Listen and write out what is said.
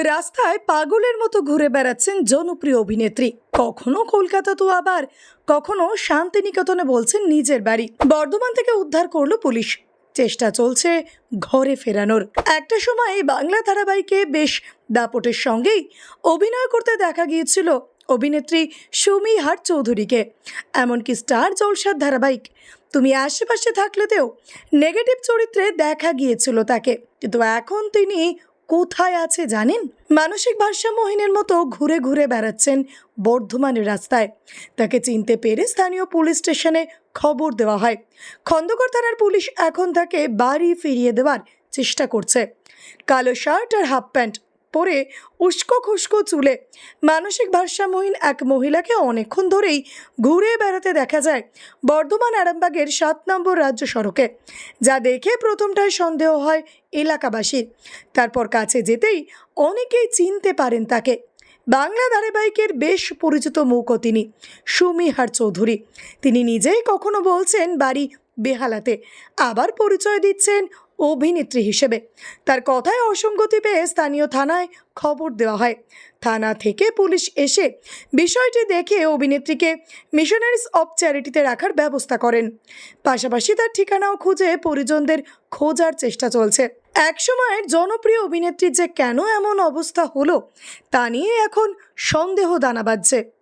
রাস্তায় পাগলের মতো ঘুরে বেড়াচ্ছেন জনপ্রিয় অভিনেত্রী। কখনো কলকাতা তো আবার, কখনো শান্তিনিকেতনে বলছেন নিজের বাড়ি। বর্ধমান থেকে উদ্ধার করল পুলিশ। চেষ্টা চলছে ঘরে ফেরানোর। একটা সময় বাংলা ধারাবাহিকে বেশ দাপটের সঙ্গেই অভিনয় করতে দেখা গিয়েছিল অভিনেত্রী সুমি হাট চৌধুরীকে। এমনকি স্টার জলসার ধারাবাহিক, তুমি আশেপাশে থাকলেতেও নেগেটিভ চরিত্রে দেখা গিয়েছিল তাকে। কিন্তু এখন তিনি কোথায় আছে জানেন? মানসিক ভারসাম্যহীনের মতো ঘুরে ঘুরে বেড়াচ্ছেন বর্ধমানের রাস্তায়। তাকে চিনতে পেরে স্থানীয় পুলিশ স্টেশনে খবর দেওয়া হয়। খন্দকর থানার পুলিশ এখন তাকে বাড়ি ফিরিয়ে দেওয়ার চেষ্টা করছে। কালো শার্ট আর হাফ প্যান্ট পরে উস্কো খুস্কো চুলে মানসিক ভারসাম্যহীন এক মহিলাকে অনেকক্ষণ ধরেই ঘুরে বেড়াতে দেখা যায় বর্ধমান আরামবাগের সাত নম্বর রাজ্য সড়কে, যা দেখে প্রথমটায় সন্দেহ হয় এলাকাবাসীর তারপর কাছে যেতেই অনেকেই চিনতে পারেন তাকে। বাংলা ধারাবাহিকের বেশ পরিচিত মুখও তিনি, সুমিহার চৌধুরী। তিনি নিজেই কখনো বলছেন, বাড়ি বেহালাতে। আবার পরিচয় দিচ্ছেন অভিনেত্রী হিসেবে। তার কথায় অসঙ্গতি পেয়ে স্থানীয় থানায় খবর দেওয়া হয়। থানা থেকে পুলিশ এসে বিষয়টি দেখে অভিনেত্রীকে মিশনারিজ অব চ্যারিটিতে রাখার ব্যবস্থা করেন। পাশাপাশি তার ঠিকানাও খুঁজে পরিজনদের খোঁজার চেষ্টা চলছে। একসময়ের জনপ্রিয় অভিনেত্রীর যে কেন এমন অবস্থা হলো, তা নিয়ে এখন সন্দেহ দানা বাজছে